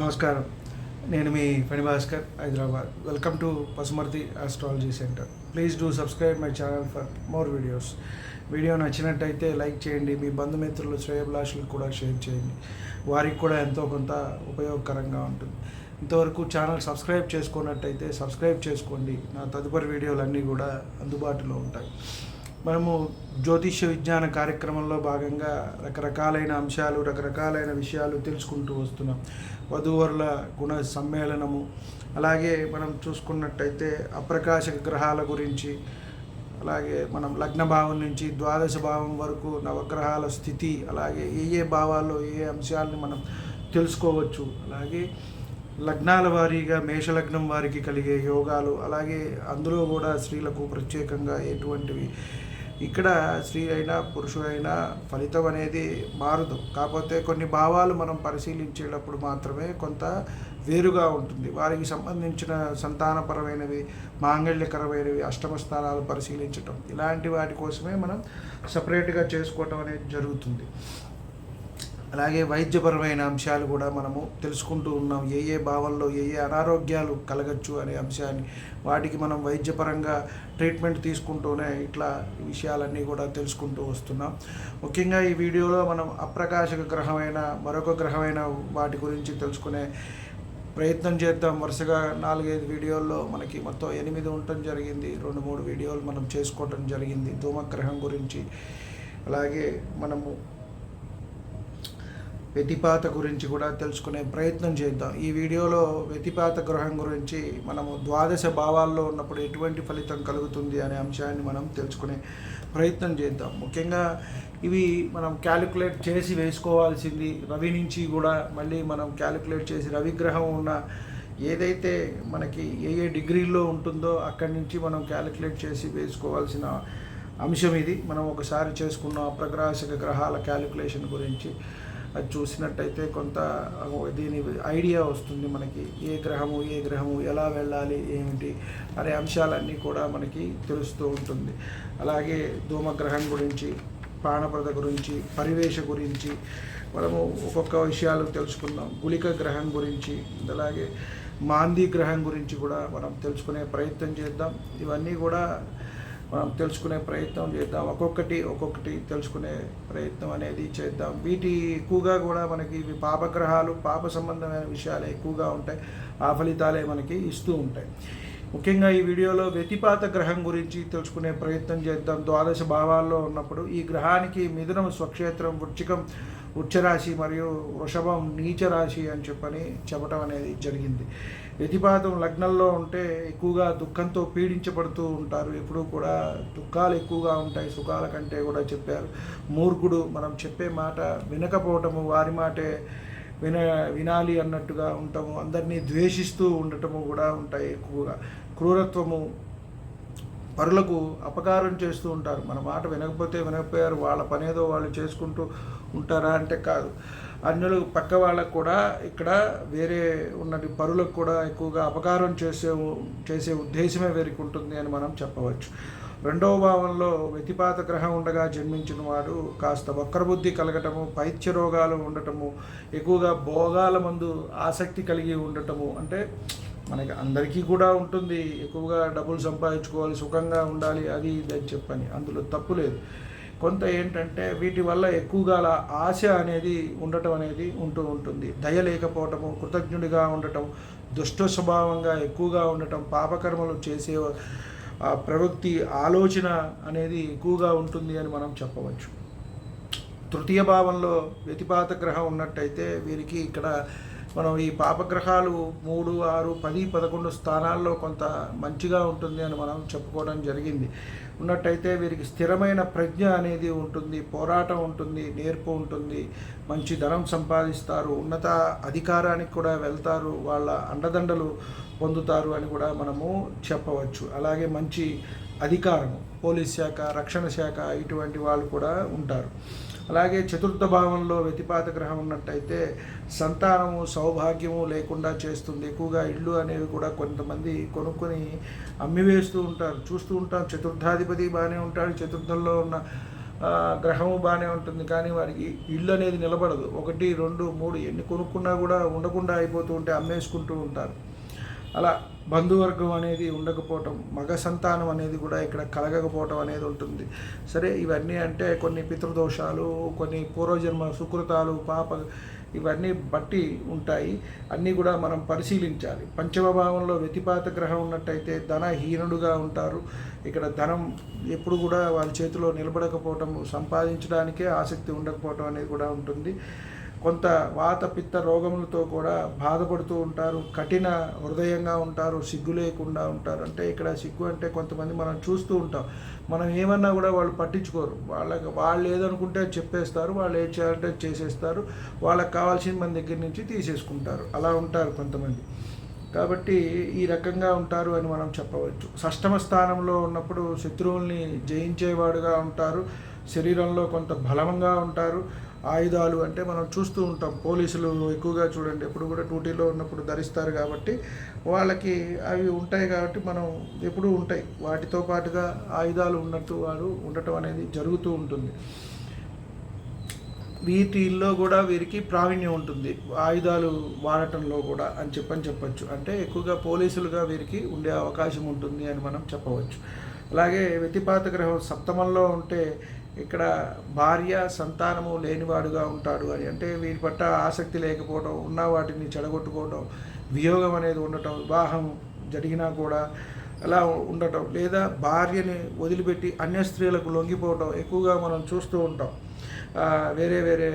నమస్కారం. నేను మీ Phani Bhaskar Hyderabad. Welcome to Pasumarthi astrology centre please do subscribe my channel for more videos video నచ్చినట్టయితే like చేయండి. మీ బంధుమిత్రులు శ్రేయభిలాషులకు కూడా షేర్ చేయండి. వారికి కూడా ఎంతో కొంత ఉపయోగకరంగా ఉంటుంది. ఇంతవరకు ఛానల్ సబ్స్క్రైబ్ చేసుకున్నట్టయితే సబ్స్క్రైబ్ చేసుకోండి. నా తదుపరి వీడియోలన్నీ కూడా అందుబాటులో ఉంటాయి. మనము జ్యోతిష్య విజ్ఞాన కార్యక్రమంలో భాగంగా రకరకాలైన అంశాలు రకరకాలైన విషయాలు తెలుసుకుంటూ వస్తున్నాం. వధూవరుల గుణ సమ్మేళనము. అలాగే మనం చూసుకున్నట్టయితే అప్రకాశక గ్రహాల గురించి అలాగే మనం లగ్న భావం నుంచి ద్వాదశ భావం వరకు నవగ్రహాల స్థితి అలాగే ఏ ఏ భావాల్లో ఏ ఏ అంశాలని మనం తెలుసుకోవచ్చు. అలాగే లగ్నాల వారీగా మేషలగ్నం వారికి కలిగే యోగాలు అలాగే అందులో కూడా స్త్రీలకు ప్రత్యేకంగా ఎటువంటివి ఇక్కడ స్త్రీ అయినా పురుషుడైనా ఫలితం అనేది మారదు. కాకపోతే కొన్ని భావాలు మనం పరిశీలించేటప్పుడు మాత్రమే కొంత వేరుగా ఉంటుంది. వారికి సంబంధించిన సంతానపరమైనవి మాంగళ్యకరమైనవి అష్టమ స్థానాలు పరిశీలించటం ఇలాంటి వాటి కోసమే మనం సపరేట్గా చేసుకోవటం అనేది జరుగుతుంది. అలాగే వైద్యపరమైన అంశాలు కూడా మనము తెలుసుకుంటూ ఉన్నాం. ఏ ఏ భావంలో ఏ ఏ అనారోగ్యాలు కలగచ్చు అనే అంశాన్ని. వాటికి మనం వైద్యపరంగా ట్రీట్మెంట్ తీసుకుంటూనే ఇట్లా విషయాలన్నీ కూడా తెలుసుకుంటూ వస్తున్నాం. ముఖ్యంగా ఈ వీడియోలో మనం అప్రకాశక గ్రహమైన మరొక గ్రహమైన వాటి గురించి తెలుసుకునే ప్రయత్నం చేద్దాం. వరుసగా నాలుగైదు వీడియోల్లో మనకి మొత్తం ఎనిమిది ఉండటం జరిగింది. రెండు మూడు వీడియోలు మనం చేసుకోవటం జరిగింది. ధూమగ్రహం గురించి. అలాగే మనము వ్యతిపాత గురించి కూడా తెలుసుకునే ప్రయత్నం చేద్దాం. ఈ వీడియోలో వ్యతిపాత గ్రహం గురించి మనము ద్వాదశ భావాల్లో ఉన్నప్పుడు ఎటువంటి ఫలితం కలుగుతుంది అనే అంశాన్ని మనం తెలుసుకునే ప్రయత్నం చేద్దాం. ముఖ్యంగా ఇవి మనం క్యాలిక్యులేట్ చేసి వేసుకోవాల్సింది రవి నుంచి కూడా మళ్ళీ మనం క్యాలిక్యులేట్ చేసి రవి గ్రహం ఉన్న ఏదైతే మనకి ఏ ఏ డిగ్రీల్లో ఉంటుందో అక్కడి నుంచి మనం క్యాలిక్యులేట్ చేసి వేసుకోవాల్సిన అంశం ఇది. మనం ఒకసారి చేసుకున్న అప్రగ్రాసక గ్రహాల క్యాలిక్యులేషన్ గురించి అది చూసినట్టయితే కొంత దీని ఐడియా వస్తుంది మనకి. ఏ గ్రహము ఏ గ్రహము ఎలా వెళ్ళాలి ఏమిటి అనే అంశాలన్నీ కూడా మనకి తెలుస్తూ ఉంటుంది. అలాగే ధూమగ్రహం గురించి ప్రాణప్రద గురించి పరివేష గురించి మనము ఒక్కొక్క విషయాలు తెలుసుకుందాం. గుళిక గ్రహం గురించి అలాగే మాందీ గ్రహం గురించి కూడా మనం తెలుసుకునే ప్రయత్నం చేద్దాం. ఇవన్నీ కూడా మనం తెలుసుకునే ప్రయత్నం చేద్దాం. ఒక్కొక్కటి ఒక్కొక్కటి తెలుసుకునే ప్రయత్నం అనేది చేద్దాం. వీటి ఎక్కువగా కూడా మనకి ఇవి పాపగ్రహాలు పాప సంబంధమైన విషయాలు ఎక్కువగా ఉంటాయి. ఆ ఫలితాలే మనకి ఇస్తూ ఉంటాయి. ముఖ్యంగా ఈ వీడియోలో వ్యతిపాత గ్రహం గురించి తెలుసుకునే ప్రయత్నం చేద్దాం. ద్వాదశ భావాల్లో ఉన్నప్పుడు ఈ గ్రహానికి మిథునం స్వక్షేత్రం వృచ్చికం ఉచ్చరాశి మరియు వృషభం నీచ రాశి అని చెప్పని చెప్పడం అనేది జరిగింది. వ్యతిపాతం లగ్నంలో ఉంటే ఎక్కువగా దుఃఖంతో పీడించబడుతూ ఉంటారు. ఎప్పుడూ కూడా దుఃఖాలు ఎక్కువగా ఉంటాయి. సుఖాల కంటే కూడా చెప్పారు. మూర్ఖుడు మనం చెప్పే మాట వినకపోవటము వారి మాటే విన వినాలి అన్నట్టుగా ఉంటాము అందరినీ ద్వేషిస్తూ ఉండటము కూడా ఉంటాయి ఎక్కువగా. క్రూరత్వము పరులకు అపకారం చేస్తూ ఉంటారు. మన మాట వినకపోతే వినకపోయారు. వాళ్ళ పనేదో వాళ్ళు చేసుకుంటూ ఉంటారా అంటే కాదు. అన్యులు పక్క వాళ్ళకు కూడా ఇక్కడ వేరే ఉన్నది పరులకు కూడా ఎక్కువగా అపకారం చేసే చేసే ఉద్దేశమే వీరికి ఉంటుంది అని మనం చెప్పవచ్చు. రెండవ భావంలో వ్యతిపాత గ్రహం ఉండగా జన్మించిన వాడు కాస్త వక్రబుద్ధి కలగటము పైత్య రోగాలు ఉండటము ఎక్కువగా భోగాల మందు ఆసక్తి కలిగి ఉండటము అంటే మనకి అందరికీ కూడా ఉంటుంది. ఎక్కువగా డబ్బులు సంపాదించుకోవాలి సుఖంగా ఉండాలి అది ఇది అని చెప్పని. అందులో తప్పు లేదు. కొంత ఏంటంటే వీటి వల్ల ఎక్కువగా ఆశ అనేది ఉండటం అనేది ఉంటూ ఉంటుంది. దయ లేకపోవటము కృతజ్ఞుడిగా ఉండటం దుష్ట స్వభావంగా ఎక్కువగా ఉండటం పాపకర్మలు చేసే ప్రవృత్తి ఆలోచన అనేది ఎక్కువగా ఉంటుంది అని మనం చెప్పవచ్చు. తృతీయ భావంలో వ్యతిపాత గ్రహం ఉన్నట్టయితే వీరికి ఇక్కడ మనం ఈ పాపగ్రహాలు మూడు ఆరు పది పదకొండు స్థానాల్లో కొంత మంచిగా ఉంటుంది అని మనం చెప్పుకోవడం జరిగింది. ఉన్నట్టయితే వీరికి స్థిరమైన ప్రజ్ఞ అనేది ఉంటుంది పోరాటం ఉంటుంది నేర్పు ఉంటుంది మంచి ధనం సంపాదిస్తారు ఉన్నత అధికారానికి కూడా వెళ్తారు వాళ్ళ అండదండలు పొందుతారు అని కూడా మనము చెప్పవచ్చు. అలాగే మంచి అధికారము పోలీస్ శాఖ రక్షణ శాఖ ఇటువంటి వాళ్ళు కూడా ఉంటారు. అలాగే చతుర్థ భావంలో వ్యతిపాత గ్రహం ఉన్నట్టయితే సంతానము సౌభాగ్యము లేకుండా చేస్తుంది. ఎక్కువగా ఇళ్ళు అనేవి కూడా కొంతమంది కొనుక్కొని అమ్మివేస్తూ ఉంటారు. చూస్తూ ఉంటాం చతుర్థాధిపతి బాగానే ఉంటాడు చతుర్థంలో ఉన్న గ్రహము బాగానే ఉంటుంది. కానీ వారికి ఇల్లు అనేది నిలబడదు. ఒకటి రెండు మూడు ఎన్ని కొనుక్కున్నా కూడా ఉండకుండా అయిపోతూ ఉంటే అమ్మేసుకుంటూ ఉంటారు. అలా బంధువర్గం అనేది ఉండకపోవటం మగ సంతానం అనేది కూడా ఇక్కడ కలగకపోవటం అనేది ఉంటుంది. సరే ఇవన్నీ అంటే కొన్ని పితృదోషాలు కొన్ని పూర్వజన్మ సుకృతాలు పాప ఇవన్నీ బట్టి ఉంటాయి. అన్నీ కూడా మనం పరిశీలించాలి. పంచమ భావంలో వ్యతిపాత గ్రహం ఉన్నట్టయితే ధనహీనుడుగా ఉంటారు. ఇక్కడ ధనం ఎప్పుడు కూడా వారి చేతిలో నిలబడకపోవటం సంపాదించడానికే ఆసక్తి ఉండకపోవటం అనేది కూడా ఉంటుంది. కొంత వాత పిత్త రోగములతో కూడా బాధపడుతూ ఉంటారు కఠిన హృదయంగా ఉంటారు సిగ్గు లేకుండా ఉంటారు. అంటే ఇక్కడ సిగ్గు అంటే కొంతమంది మనం చూస్తూ ఉంటాం. మనం ఏమన్నా కూడా వాళ్ళు పట్టించుకోరు. వాళ్ళకి వాళ్ళు ఏదనుకుంటే అది చెప్పేస్తారు వాళ్ళు ఏం చేయాలంటే అది చేసేస్తారు. వాళ్ళకి కావాల్సిన మన దగ్గర నుంచి తీసేసుకుంటారు. అలా ఉంటారు కొంతమంది. కాబట్టి ఈ రకంగా ఉంటారు అని మనం చెప్పవచ్చు. షష్టమ స్థానంలో ఉన్నప్పుడు శత్రువుల్ని జయించేవాడుగా ఉంటారు. శరీరంలో కొంత బలంగా ఉంటారు. ఆయుధాలు అంటే మనం చూస్తూ ఉంటాం. పోలీసులు ఎక్కువగా చూడండి ఎప్పుడు కూడా డ్యూటీలో ఉన్నప్పుడు ధరిస్తారు కాబట్టి వాళ్ళకి అవి ఉంటాయి కాబట్టి మనం ఎప్పుడూ ఉంటాయి. వాటితో పాటుగా ఆయుధాలు ఉన్నట్టు వారు ఉండటం అనేది జరుగుతూ ఉంటుంది. వీటిల్లో కూడా వీరికి ప్రావీణ్యం ఉంటుంది. ఆయుధాలు వాడటంలో కూడా అని చెప్పని చెప్పచ్చు. అంటే ఎక్కువగా పోలీసులుగా వీరికి ఉండే అవకాశం ఉంటుంది అని మనం చెప్పవచ్చు. అలాగే వ్యతిపాత గ్రహం సప్తమంలో ఉంటే ఇక్కడ భార్య సంతానము లేనివాడుగా ఉంటాడు అని. అంటే వీరి పట్ల ఆసక్తి లేకపోవడం ఉన్న వాటిని చెడగొట్టుకోవడం వియోగం అనేది ఉండటం వివాహం జరిగినా కూడా అలా ఉండటం. లేదా భార్యని వదిలిపెట్టి అన్య స్త్రీలకు లొంగిపోవటం ఎక్కువగా మనం చూస్తూ ఉంటాం. వేరే వేరే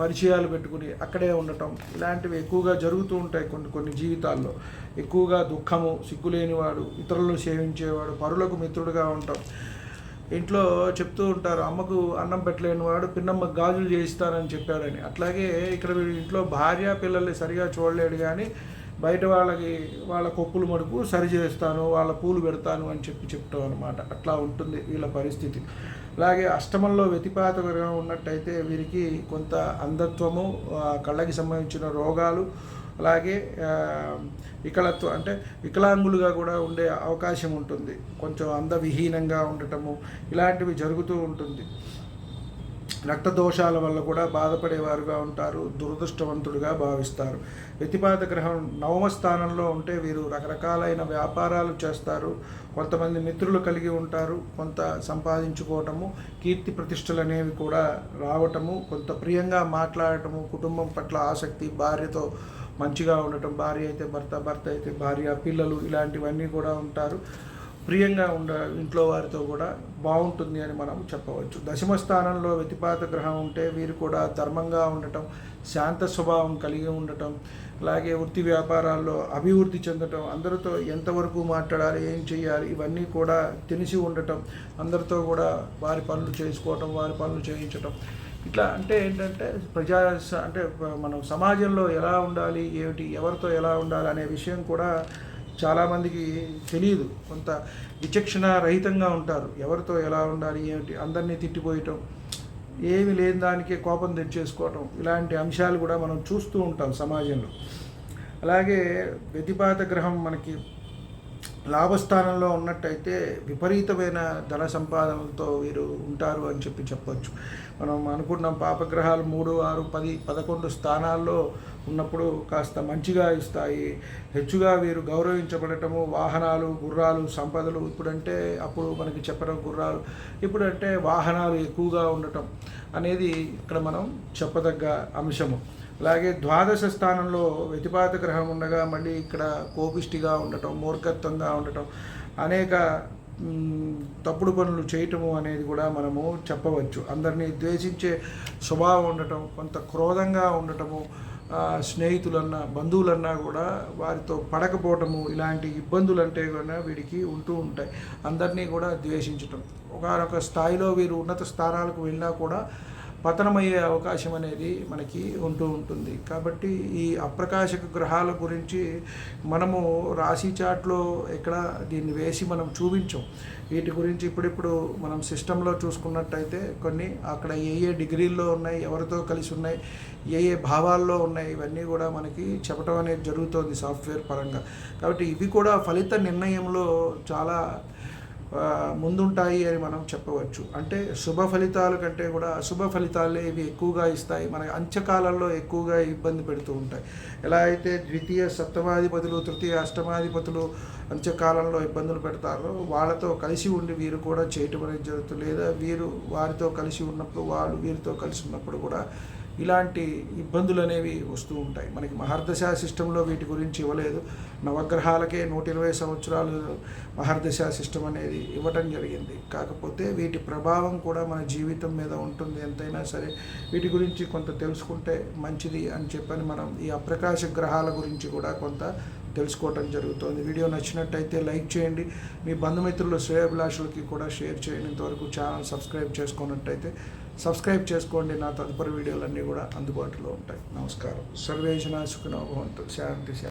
పరిచయాలు పెట్టుకుని అక్కడే ఉండటం ఇలాంటివి ఎక్కువగా జరుగుతూ ఉంటాయి కొన్ని కొన్ని జీవితాల్లో. ఎక్కువగా దుఃఖము సిగ్గులేనివాడు ఇతరులను సేవించేవాడు పరులకు మిత్రుడుగా ఉంటాం. ఇంట్లో చెప్తూ ఉంటారు అమ్మకు అన్నం పెట్టలేని వాడు పిన్నమ్మ గాజులు చేయిస్తానని చెప్పాడని అట్లాగే ఇక్కడ ఇంట్లో భార్య పిల్లల్ని సరిగా చూడలేడు కానీ బయట వాళ్ళకి వాళ్ళ కొప్పులు మడుపు సరి చేస్తాను వాళ్ళ పూలు పెడతాను అని చెప్పి చెప్తాం అనమాట అట్లా ఉంటుంది వీళ్ళ పరిస్థితి. అలాగే అష్టమంలో వ్యతిపాతకరంగా ఉన్నట్టయితే వీరికి కొంత అంధత్వము కళ్ళకి సంబంధించిన రోగాలు అలాగే వికలత్వం అంటే వికలాంగులుగా కూడా ఉండే అవకాశం ఉంటుంది. కొంచెం అందవిహీనంగా ఉండటము ఇలాంటివి జరుగుతూ ఉంటుంది. రక్త దోషాల వల్ల కూడా బాధపడేవారుగా ఉంటారు దురదృష్టవంతుడిగా భావిస్తారు. వ్యతిపాత గ్రహం నవమ స్థానంలో ఉంటే వీరు రకరకాలైన వ్యాపారాలు చేస్తారు. కొంతమంది మిత్రులు కలిగి ఉంటారు కొంత సంపాదించుకోవటము కీర్తి ప్రతిష్టలు అనేవి కూడా రావటము కొంత ప్రియంగా మాట్లాడటము కుటుంబం పట్ల ఆసక్తి భార్యతో మంచిగా ఉండటం భార్య అయితే భర్త భర్త అయితే భార్య పిల్లలు ఇలాంటివన్నీ కూడా ఉంటారు. ప్రియంగా ఉండ ఇంట్లో వారితో కూడా బాగుంటుంది అని మనం చెప్పవచ్చు. దశమ స్థానంలో వ్యతిపాత గ్రహం ఉంటే వీరు కూడా ధర్మంగా ఉండటం శాంత స్వభావం కలిగి ఉండటం అలాగే వృత్తి వ్యాపారాల్లో అభివృద్ధి చెందటం అందరితో ఎంతవరకు మాట్లాడాలి ఏం చేయాలి ఇవన్నీ కూడా తెలిసి ఉండటం అందరితో కూడా వారి పనులు చేసుకోవటం వారి పనులు చేయించటం. ఇట్లా అంటే ఏంటంటే ప్రజా అంటే మనం సమాజంలో ఎలా ఉండాలి ఏమిటి ఎవరితో ఎలా ఉండాలి అనే విషయం కూడా చాలామందికి తెలియదు. కొంత విచక్షణ రహితంగా ఉంటారు. ఎవరితో ఎలా ఉండాలి ఏమిటి? అందరినీ తిట్టిపోయటం ఏమి లేని దానికే కోపం తెచ్చేసుకోవటం ఇలాంటి అంశాలు కూడా మనం చూస్తూ ఉంటాం సమాజంలో. అలాగే వ్యతిపాత గ్రహం మనకి లాభస్థానంలో ఉన్నట్టయితే విపరీతమైన ధన సంపాదనలతో వీరు ఉంటారు అని చెప్పి చెప్పొచ్చు. మనం అనుకున్నాం పాపగ్రహాలు మూడు ఆరు పది పదకొండు స్థానాల్లో ఉన్నప్పుడు కాస్త మంచిగా ఇస్తాయి. హెచ్చుగా వీరు గౌరవించబడటము వాహనాలు గుర్రాలు సంపదలు ఇప్పుడంటే అప్పుడు మనకి చెప్పడం గుర్రాలు. ఇప్పుడంటే వాహనాలు ఎక్కువగా ఉండటం అనేది ఇక్కడ మనం చెప్పదగ్గ అంశము. అలాగే ద్వాదశ స్థానంలో వ్యతిపాత గ్రహం ఉండగా మళ్ళీ ఇక్కడ కోపిష్టిగా ఉండటం మూర్ఖత్వంగా ఉండటం అనేక తప్పుడు పనులు చేయటము అనేది కూడా మనము చెప్పవచ్చు. అందరినీ ద్వేషించే స్వభావం ఉండటం కొంత క్రోధంగా ఉండటము స్నేహితులన్నా బంధువులన్నా కూడా వారితో పడకపోవటము ఇలాంటి ఇబ్బందులు అంటే కూడా వీడికి ఉంటూ ఉంటాయి. అందరినీ కూడా ద్వేషించటం. ఒకనొక స్థాయిలో వీరు ఉన్నత స్థానాలకు వెళ్ళినా కూడా పతనమయ్యే అవకాశం అనేది మనకి ఉంటూ ఉంటుంది. కాబట్టి ఈ అప్రకాశక గ్రహాల గురించి మనము రాశి చాట్లో ఎక్కడ దీన్ని వేసి మనం చూపించాం. వీటి గురించి ఇప్పుడిప్పుడు మనం సిస్టంలో చూసుకున్నట్టయితే కొన్ని అక్కడ ఏ ఏ డిగ్రీల్లో ఉన్నాయి ఎవరితో కలిసి ఉన్నాయి ఏ ఏ భావాల్లో ఉన్నాయి ఇవన్నీ కూడా మనకి చెప్పడం అనేది జరుగుతుంది సాఫ్ట్వేర్ పరంగా. కాబట్టి ఇవి కూడా ఫలిత నిర్ణయంలో చాలా ముందుంటాయి అని మనం చెప్పవచ్చు. అంటే శుభ ఫలితాల కంటే కూడా అశుభ ఫలితాలే ఇవి ఎక్కువగా ఇస్తాయి. మన అంత్యకాలంలో ఎక్కువగా ఇబ్బంది పెడుతూ ఉంటాయి. ఎలా అయితే ద్వితీయ సప్తమాధిపతులు తృతీయ అష్టమాధిపతులు అంత్యకాలంలో ఇబ్బందులు పెడతారో వాళ్ళతో కలిసి ఉండి వీరు కూడా చేయటం అనేది జరుగుతుంది. లేదా వీరు వారితో కలిసి ఉన్నప్పుడు వాళ్ళు వీరితో కలిసి ఉన్నప్పుడు కూడా ఇలాంటి ఇబ్బందులు అనేవి వస్తూ ఉంటాయి. మనకి మహర్దశ సిస్టంలో వీటి గురించి ఇవ్వలేదు. నవగ్రహాలకే నూట ఇరవై సంవత్సరాలు మహర్దశ సిస్టమ్ అనేది ఇవ్వటం జరిగింది. కాకపోతే వీటి ప్రభావం కూడా మన జీవితం మీద ఉంటుంది. ఎంతైనా సరే వీటి గురించి కొంత తెలుసుకుంటే మంచిది అని చెప్పని మనం ఈ అప్రకాశ గ్రహాల గురించి కూడా కొంత తెలుసుకోవటం జరుగుతుంది. వీడియో నచ్చినట్టయితే లైక్ చేయండి. మీ బంధుమిత్రులు శ్రేయభిలాషులకి కూడా షేర్ చేయండి. ఇంతవరకు ఛానల్ సబ్స్క్రైబ్ చేసుకున్నట్టయితే సబ్స్క్రైబ్ చేసుకోండి నా తదుపరి వీడియోలన్నీ కూడా అందుబాటులో ఉంటాయి. నమస్కారం. సర్వేషణ సుఖనోభవంతు శాంతి శాంతి.